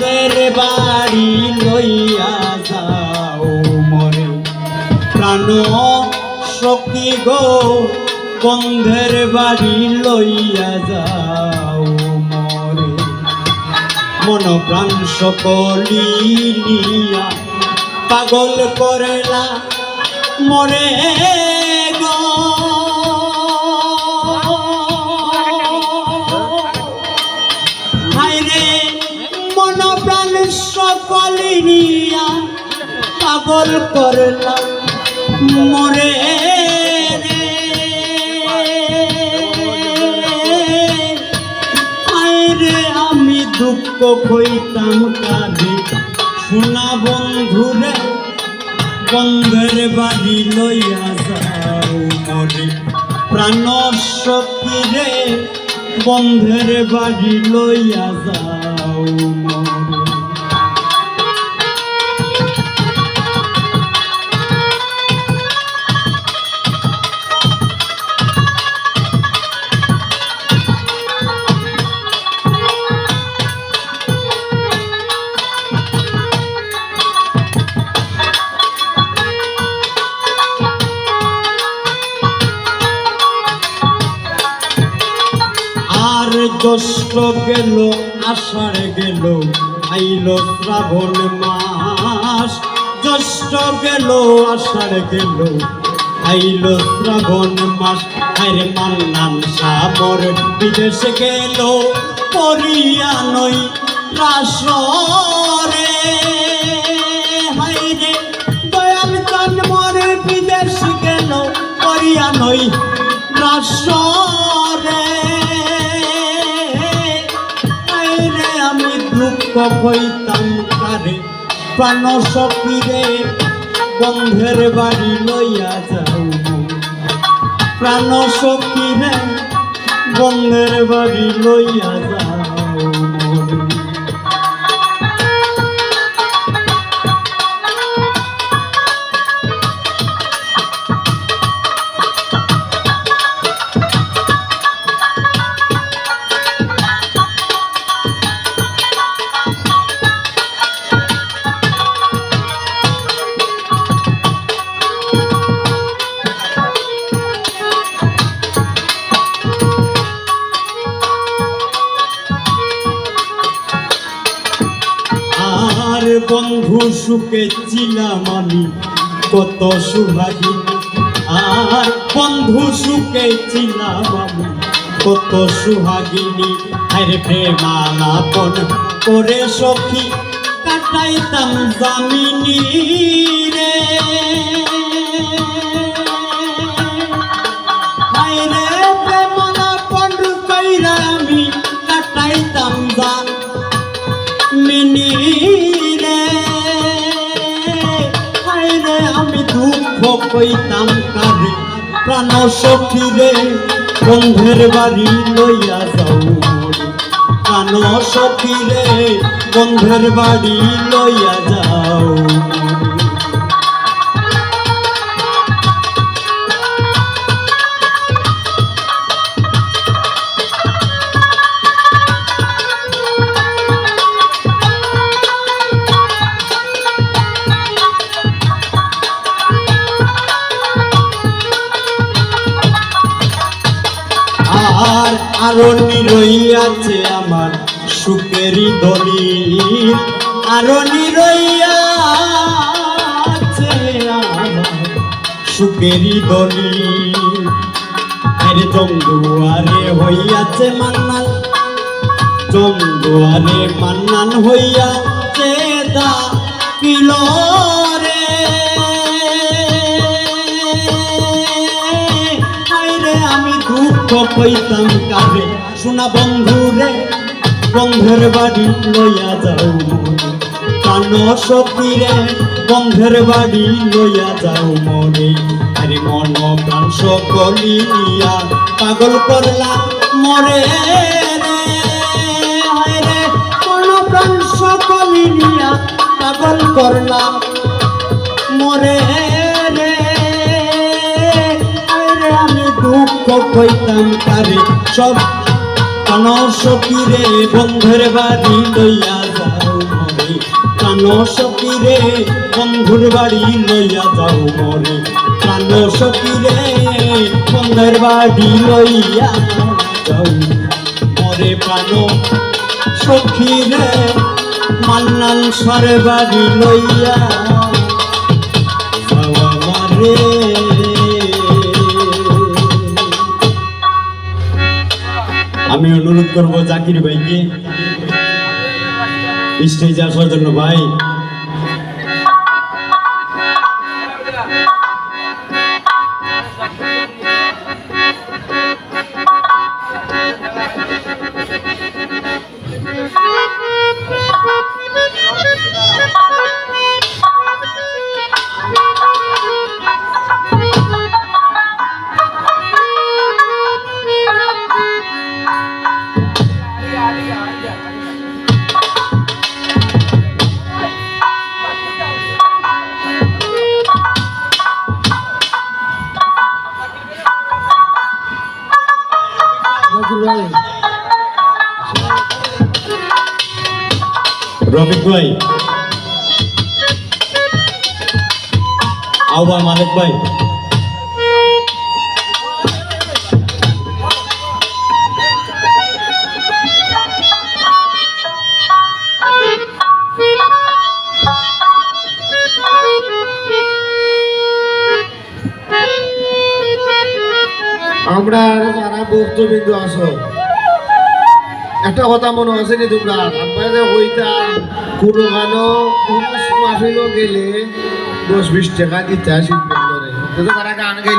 দের বাড়ি লইয়া যাও মরে। প্রাণ সখী গো, বন্ধের বাড়ি লইয়া যাও মরে। মন প্রাণ সকলি নিয়া পাগল করেলা মরে নিয়া পাগল করলাম, মরে রে। আমি দুঃখ হইতাম কাঁদে। শোনা বন্ধুরে বন্ধের বাড়ি লইয়া যাও মরে। প্রাণ সখীরে বন্ধের বাড়ি লইয়া যাও মরে। জ্যৈষ্ঠ গেল, আষাঢ় গেল, আইল শ্রাবণ মাস। জ্যৈষ্ঠ গেল, আষাঢ় গেল, আইল শ্রাবণ মাস। আরে মান্নান সাবর বিদেশে গেল করিয়া নই রাসরে হাইরে দয়াল চান মরে বিদেশ গেল করিয়া নই রাসরে হইতাম প্রাণ সপিরে বন্ধের বাড়ি লইয়া যাও। প্রাণ সপিরে বন্ধের বাড়ি লইয়া যাও। সুখে ছিলাম আমি কত সুহাগী। আর বন্ধু সুখে ছিলাম আমি কত সুহাগিনী আরে প্রেমালাপন করে সখী, কাটাইতাম জামিনী রে। আরে প্রেমালাপন কইরা আমি কাটাইতাম জামিনী কইতাম কারে প্রাণ সখীরে বন্ধের বাড়ি লইয়া যাও। প্রাণ সখীরে বন্ধের বাড়ি লইয়া যাও আর আরও নিরইয়াছে আমার সুখেরই দলিল আরও নিরইয়াছে আমার সুখেরই দলিল আরে জমদুয়ারে হইয়াছে মান্নান জমদুয়ারে মান্নান হইয়াছে দা। কিলো দুঃখ কইতাম কারে শোনা বন্ধু রে বন্ধের বাড়ি লইয়া যাও। কান সখীরে বন্ধের বাড়ি লইয়া যাও মরে আরে মন প্রাণ সকলি নিয়া পাগল করলা মরে মন প্রাণ সকলি নিয়া পাগল করলা কইতাম কারে সব কান সখীরে বন্ধের বাড়ি লইয়া যাও সকিরে বন্ধুর বাড়ি লইয়া যাও মরে। প্রাণ সকিরে বন্ধুর বাড়ি লইয়া যাও মরে। প্রাণ সখিরে মান্নান সরে বাড়ি লইয়া যাও আমারে অনুরোধ করব জাকির ভাইকে। স্টেজে আসার জন্য ভাই। রফিক ভাই। আউবা মালিক ভাই। আমরা যারা বক্তবিন্দু আছো একটা কথা মনে আছে নি তোমরা? আমরা যে কোনো গানো কোনো মাফিলও গেলে দশ বিশ টাকা দিতে আসি তারা গান গাইলে